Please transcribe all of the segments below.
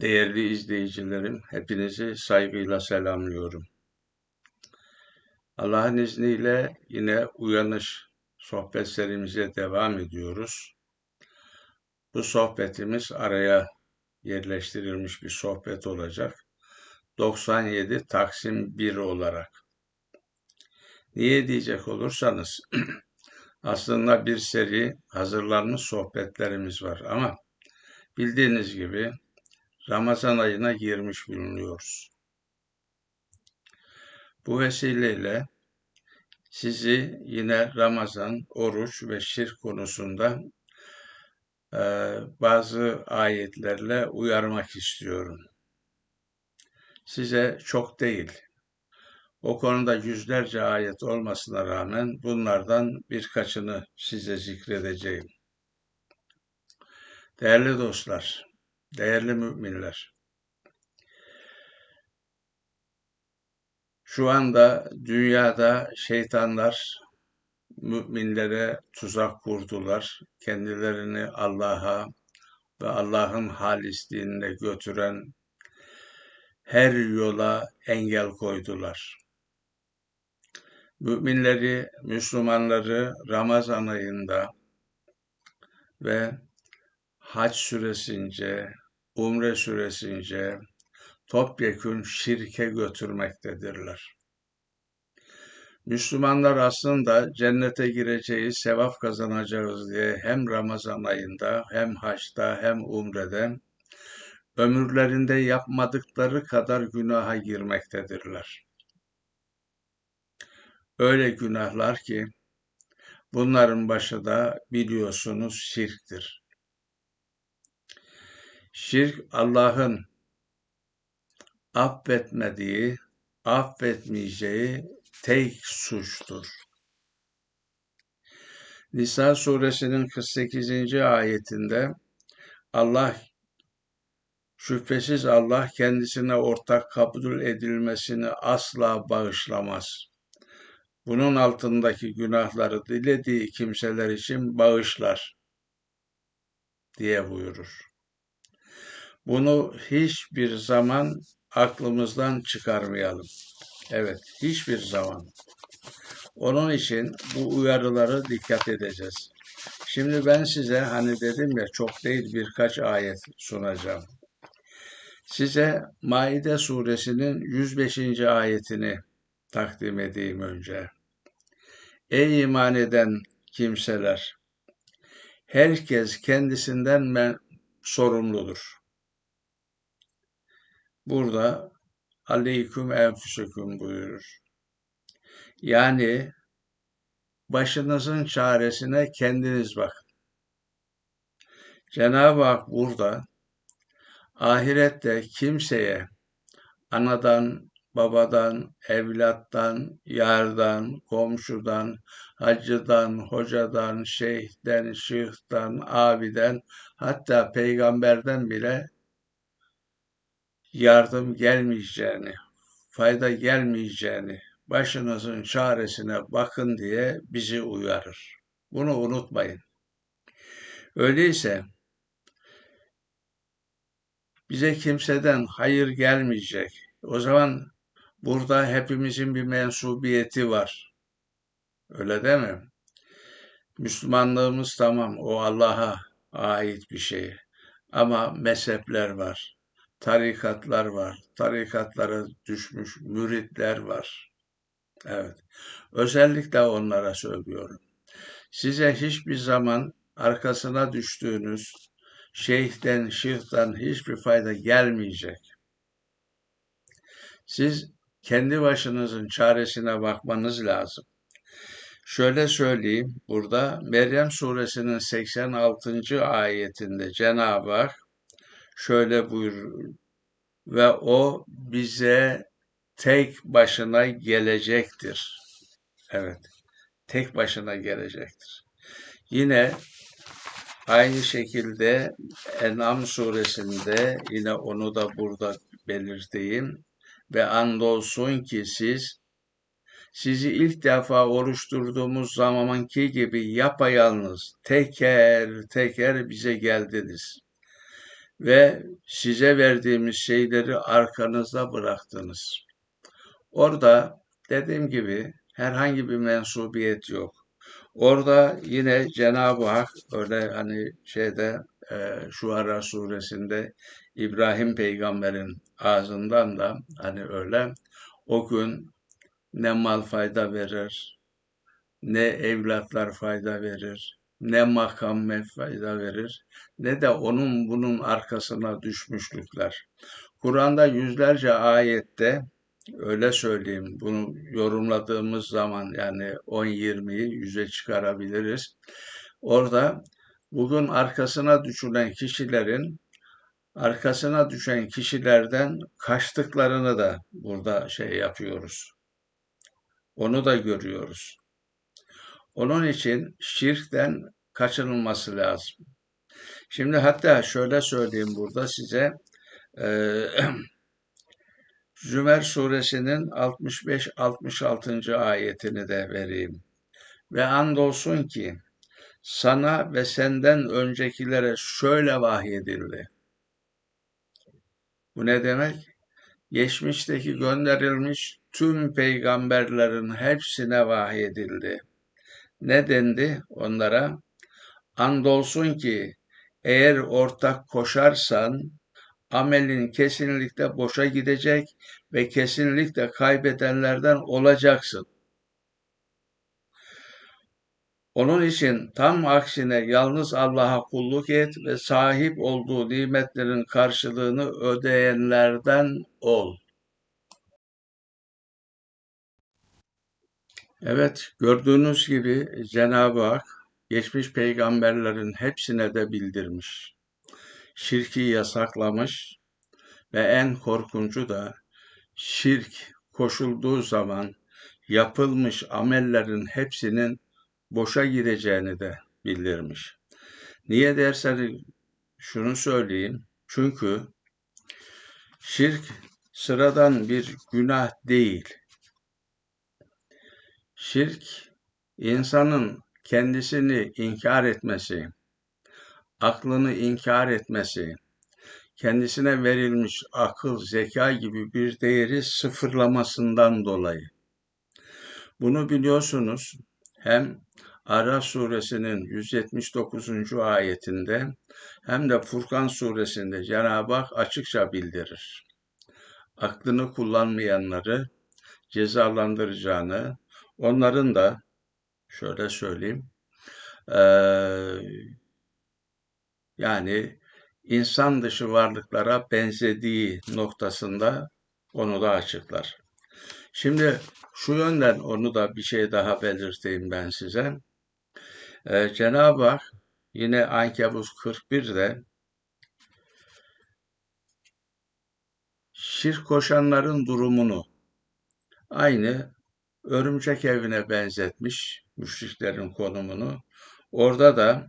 Değerli izleyicilerim, hepinizi saygıyla selamlıyorum. Allah'ın izniyle yine uyanış sohbet serimize devam ediyoruz. Bu sohbetimiz araya yerleştirilmiş bir sohbet olacak. 97 Taksim 1 olarak. Niye diyecek olursanız, aslında bir seri hazırlanmış sohbetlerimiz var ama bildiğiniz gibi Ramazan ayına girmiş bulunuyoruz. Bu vesileyle sizi yine Ramazan, oruç ve şirk konusunda e, bazı ayetlerle uyarmak istiyorum. Size çok değil, o konuda yüzlerce ayet olmasına rağmen bunlardan birkaçını size zikredeceğim. Değerli dostlar, Değerli müminler, şu anda dünyada şeytanlar müminlere tuzak kurdular. Kendilerini Allah'a ve Allah'ın halis dinine götüren her yola engel koydular. Müminleri, Müslümanları Ramazan ayında ve hac süresince, umre süresince topyekün şirke götürmektedirler. Müslümanlar aslında cennete gireceği, sevap kazanacağız diye hem Ramazan ayında hem haçta hem umrede ömürlerinde yapmadıkları kadar günaha girmektedirler. Öyle günahlar ki bunların başı da biliyorsunuz şirktir. Şirk Allah'ın affetmediği, affetmeyeceği tek suçtur. Nisa suresinin 48. ayetinde Allah şüphesiz Allah kendisine ortak kabul edilmesini asla bağışlamaz. Bunun altındaki günahları dilediği kimseler için bağışlar diye buyurur. Bunu hiçbir zaman aklımızdan çıkarmayalım. Evet, hiçbir zaman. Onun için bu uyarıları dikkat edeceğiz. Şimdi ben size hani dedim ya çok değil birkaç ayet sunacağım. Size Maide suresinin 105. ayetini takdim edeyim önce. Ey iman eden kimseler! Herkes kendisinden sorumludur. Burada aleyküm enfüsüküm buyurur. Yani başınızın çaresine kendiniz bakın. Cenab-ı Hak burada ahirette kimseye anadan, babadan, evlattan, yardan, komşudan, hacıdan, hocadan, şeyhten, şıhtan, abiden, hatta peygamberden bile yardım gelmeyeceğini, fayda gelmeyeceğini, başınızın çaresine bakın diye bizi uyarır. Bunu unutmayın. Öyleyse bize kimseden hayır gelmeyecek. O zaman burada hepimizin bir mensubiyeti var. Öyle değil mi? Müslümanlığımız tamam, o Allah'a ait bir şey. Ama mezhepler var tarikatlar var. Tarikatlara düşmüş müritler var. Evet. Özellikle onlara söylüyorum. Size hiçbir zaman arkasına düştüğünüz şeyhten, şıhtan hiçbir fayda gelmeyecek. Siz kendi başınızın çaresine bakmanız lazım. Şöyle söyleyeyim, burada Meryem suresinin 86. ayetinde Cenab-ı Hak şöyle buyurur ve o bize tek başına gelecektir. Evet, tek başına gelecektir. Yine aynı şekilde En'am suresinde yine onu da burada belirteyim ve andolsun ki siz sizi ilk defa oruçturduğumuz zamanki gibi yapayalnız teker teker bize geldiniz ve size verdiğimiz şeyleri arkanızda bıraktınız. Orada dediğim gibi herhangi bir mensubiyet yok. Orada yine Cenab-ı Hak öyle hani şeyde e, Şuara suresinde İbrahim peygamberin ağzından da hani öyle o gün ne mal fayda verir, ne evlatlar fayda verir, ne makam fayda verir, ne de onun bunun arkasına düşmüşlükler. Kur'an'da yüzlerce ayette öyle söyleyeyim bunu yorumladığımız zaman yani 10-20'yi yüze çıkarabiliriz. Orada bugün arkasına düşülen kişilerin arkasına düşen kişilerden kaçtıklarını da burada şey yapıyoruz. Onu da görüyoruz. Onun için şirkten kaçınılması lazım. Şimdi hatta şöyle söyleyeyim burada size. E, Zümer suresinin 65-66. ayetini de vereyim. Ve andolsun ki sana ve senden öncekilere şöyle vahyedildi. Bu ne demek? Geçmişteki gönderilmiş tüm peygamberlerin hepsine vahyedildi. Ne dendi onlara? Andolsun ki eğer ortak koşarsan amelin kesinlikle boşa gidecek ve kesinlikle kaybedenlerden olacaksın. Onun için tam aksine yalnız Allah'a kulluk et ve sahip olduğu nimetlerin karşılığını ödeyenlerden ol. Evet, gördüğünüz gibi Cenab-ı Hak geçmiş peygamberlerin hepsine de bildirmiş. Şirki yasaklamış ve en korkuncu da şirk koşulduğu zaman yapılmış amellerin hepsinin boşa gireceğini de bildirmiş. Niye derseniz şunu söyleyeyim. Çünkü şirk sıradan bir günah değil. Şirk insanın kendisini inkar etmesi, aklını inkar etmesi, kendisine verilmiş akıl, zeka gibi bir değeri sıfırlamasından dolayı. Bunu biliyorsunuz hem Araf suresinin 179. ayetinde hem de Furkan suresinde Cenab-ı Hak açıkça bildirir. Aklını kullanmayanları cezalandıracağını, onların da şöyle söyleyeyim, ee, yani insan dışı varlıklara benzediği noktasında onu da açıklar. Şimdi şu yönden onu da bir şey daha belirteyim ben size. Ee, Cenab-ı Hak yine Ankebut 41'de şirk koşanların durumunu aynı örümcek evine benzetmiş müşriklerin konumunu. Orada da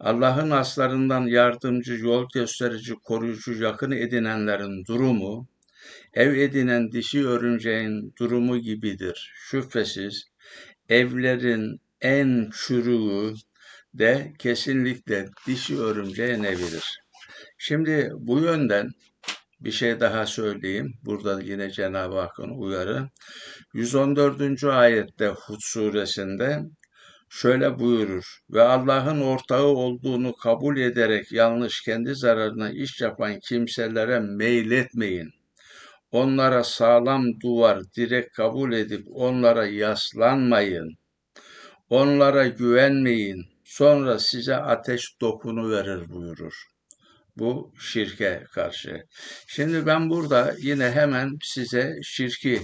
Allah'ın aslarından yardımcı, yol gösterici, koruyucu, yakın edinenlerin durumu, ev edinen dişi örümceğin durumu gibidir. Şüphesiz evlerin en çürüğü de kesinlikle dişi örümceğin evidir. Şimdi bu yönden bir şey daha söyleyeyim. Burada yine Cenab-ı Hakk'ın uyarı. 114. ayette Hud suresinde şöyle buyurur. Ve Allah'ın ortağı olduğunu kabul ederek yanlış kendi zararına iş yapan kimselere meyletmeyin. Onlara sağlam duvar direkt kabul edip onlara yaslanmayın. Onlara güvenmeyin. Sonra size ateş dokunu verir buyurur. Bu şirke karşı. Şimdi ben burada yine hemen size şirki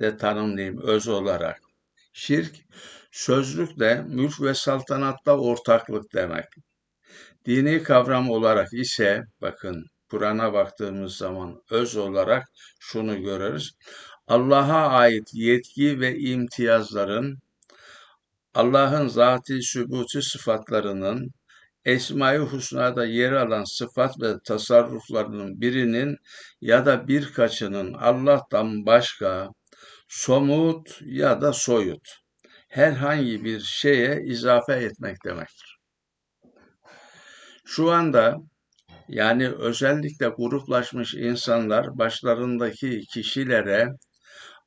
de tanımlayayım öz olarak. Şirk sözlükle mülk ve saltanatta ortaklık demek. Dini kavram olarak ise bakın Kur'an'a baktığımız zaman öz olarak şunu görürüz. Allah'a ait yetki ve imtiyazların Allah'ın zati sübuti sıfatlarının Esma-i Husna'da yer alan sıfat ve tasarruflarının birinin ya da birkaçının Allah'tan başka somut ya da soyut herhangi bir şeye izafe etmek demektir. Şu anda Yani özellikle gruplaşmış insanlar başlarındaki kişilere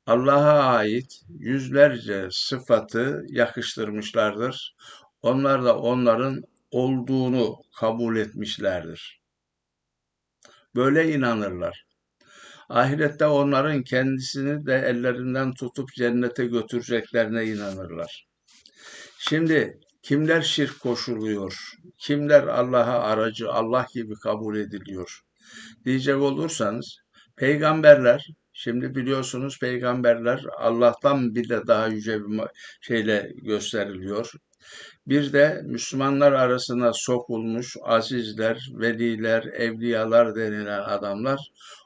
Allah'a ait yüzlerce sıfatı yakıştırmışlardır. Onlar da onların olduğunu kabul etmişlerdir. Böyle inanırlar. Ahirette onların kendisini de ellerinden tutup cennete götüreceklerine inanırlar. Şimdi kimler şirk koşuluyor? Kimler Allah'a aracı, Allah gibi kabul ediliyor? Diyecek olursanız peygamberler, şimdi biliyorsunuz peygamberler Allah'tan bile daha yüce bir şeyle gösteriliyor. Bir de Müslümanlar arasına sokulmuş azizler, veliler, evliyalar denilen adamlar.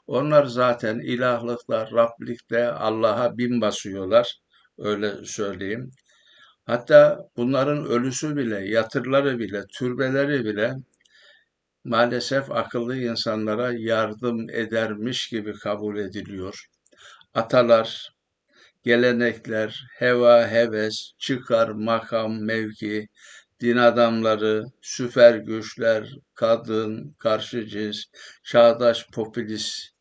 Onlar zaten ilahlıkta, Rablikte Allah'a bin basıyorlar. Öyle söyleyeyim. Hatta bunların ölüsü bile, yatırları bile, türbeleri bile maalesef akıllı insanlara yardım edermiş gibi kabul ediliyor. Atalar, gelenekler, heva, heves, çıkar, makam, mevki, din adamları, süper güçler, kadın, karşı cins, çağdaş popülist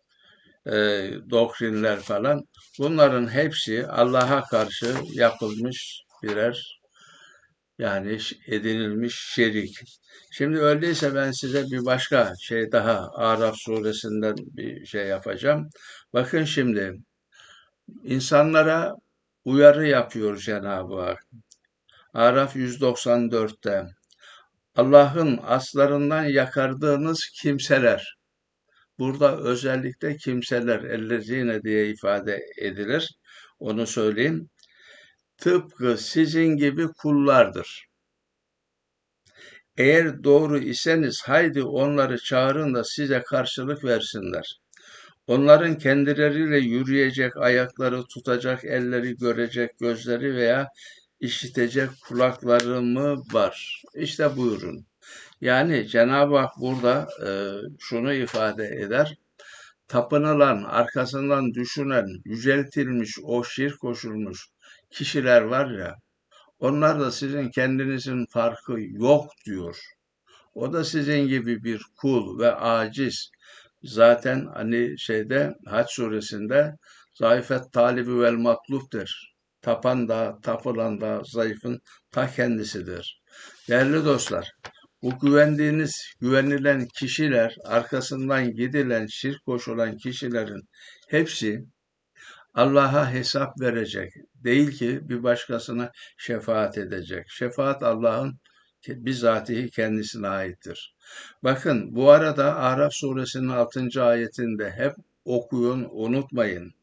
e, doktrinler falan bunların hepsi Allah'a karşı yapılmış birer yani edinilmiş şerik. Şimdi öyleyse ben size bir başka şey daha Araf suresinden bir şey yapacağım. Bakın şimdi insanlara uyarı yapıyor Cenab-ı Hak. Araf 194'te Allah'ın aslarından yakardığınız kimseler Burada özellikle kimseler ellezine diye ifade edilir. Onu söyleyeyim. Tıpkı sizin gibi kullardır. Eğer doğru iseniz haydi onları çağırın da size karşılık versinler. Onların kendileriyle yürüyecek ayakları, tutacak elleri, görecek gözleri veya işitecek kulakları mı var? İşte buyurun. Yani Cenab-ı Hak burada e, şunu ifade eder. Tapınılan, arkasından düşünen, yüceltilmiş, o şirk koşulmuş kişiler var ya, onlar da sizin kendinizin farkı yok diyor. O da sizin gibi bir kul ve aciz. Zaten hani şeyde Haç suresinde zayıfet talibi vel matluptur. Tapan da, tapılan da zayıfın ta kendisidir. Değerli dostlar, bu güvendiğiniz, güvenilen kişiler, arkasından gidilen, şirk koşulan kişilerin hepsi Allah'a hesap verecek. Değil ki bir başkasına şefaat edecek. Şefaat Allah'ın bizatihi kendisine aittir. Bakın bu arada Araf suresinin 6. ayetinde hep okuyun, unutmayın.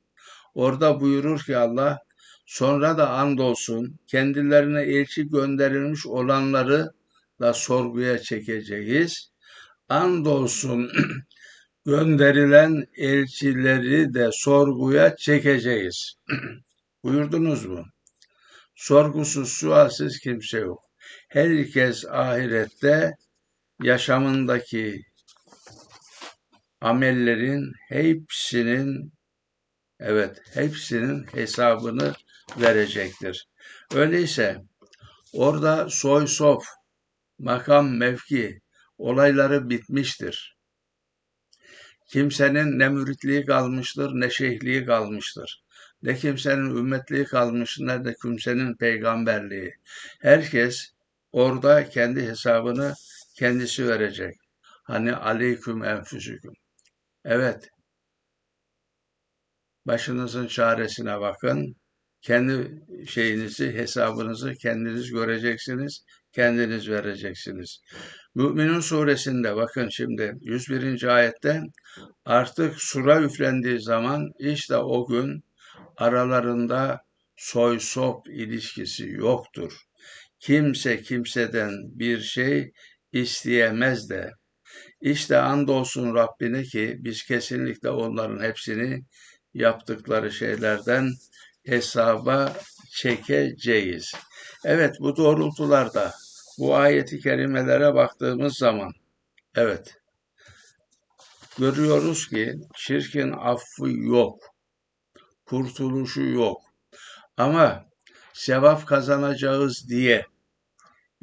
Orada buyurur ki Allah, sonra da andolsun kendilerine elçi gönderilmiş olanları da sorguya çekeceğiz. Andolsun gönderilen elçileri de sorguya çekeceğiz. Buyurdunuz mu? Sorgusuz, sualsiz kimse yok. Herkes ahirette yaşamındaki amellerin hepsinin evet hepsinin hesabını verecektir. Öyleyse orada soy sof makam, mevki olayları bitmiştir. Kimsenin ne müritliği kalmıştır ne şeyhliği kalmıştır. Ne kimsenin ümmetliği kalmıştır ne de kimsenin peygamberliği. Herkes orada kendi hesabını kendisi verecek. Hani aleyküm enfüsüküm. Evet. Başınızın çaresine bakın. Kendi şeyinizi, hesabınızı kendiniz göreceksiniz kendiniz vereceksiniz. Müminun suresinde bakın şimdi 101. ayette artık sura üflendiği zaman işte o gün aralarında soy sop ilişkisi yoktur. Kimse kimseden bir şey isteyemez de. İşte andolsun Rabbine ki biz kesinlikle onların hepsini yaptıkları şeylerden hesaba çekeceğiz. Evet bu doğrultularda bu ayeti kerimelere baktığımız zaman evet görüyoruz ki şirkin affı yok. Kurtuluşu yok. Ama sevap kazanacağız diye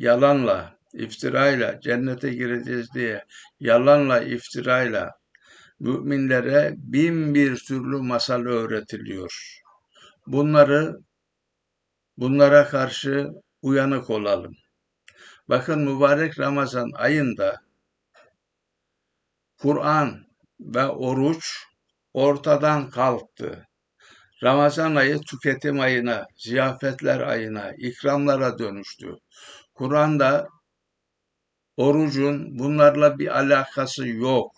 yalanla iftirayla cennete gireceğiz diye yalanla iftirayla müminlere bin bir türlü masal öğretiliyor. Bunları bunlara karşı uyanık olalım. Bakın mübarek Ramazan ayında Kur'an ve oruç ortadan kalktı. Ramazan ayı tüketim ayına, ziyafetler ayına, ikramlara dönüştü. Kur'an'da orucun bunlarla bir alakası yok.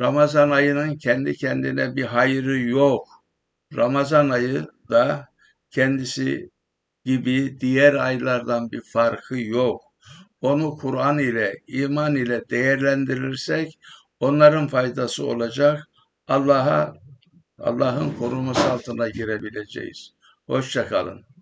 Ramazan ayının kendi kendine bir hayrı yok. Ramazan ayı da kendisi gibi diğer aylardan bir farkı yok. Onu Kur'an ile, iman ile değerlendirirsek onların faydası olacak. Allah'a Allah'ın koruması altına girebileceğiz. Hoşça kalın.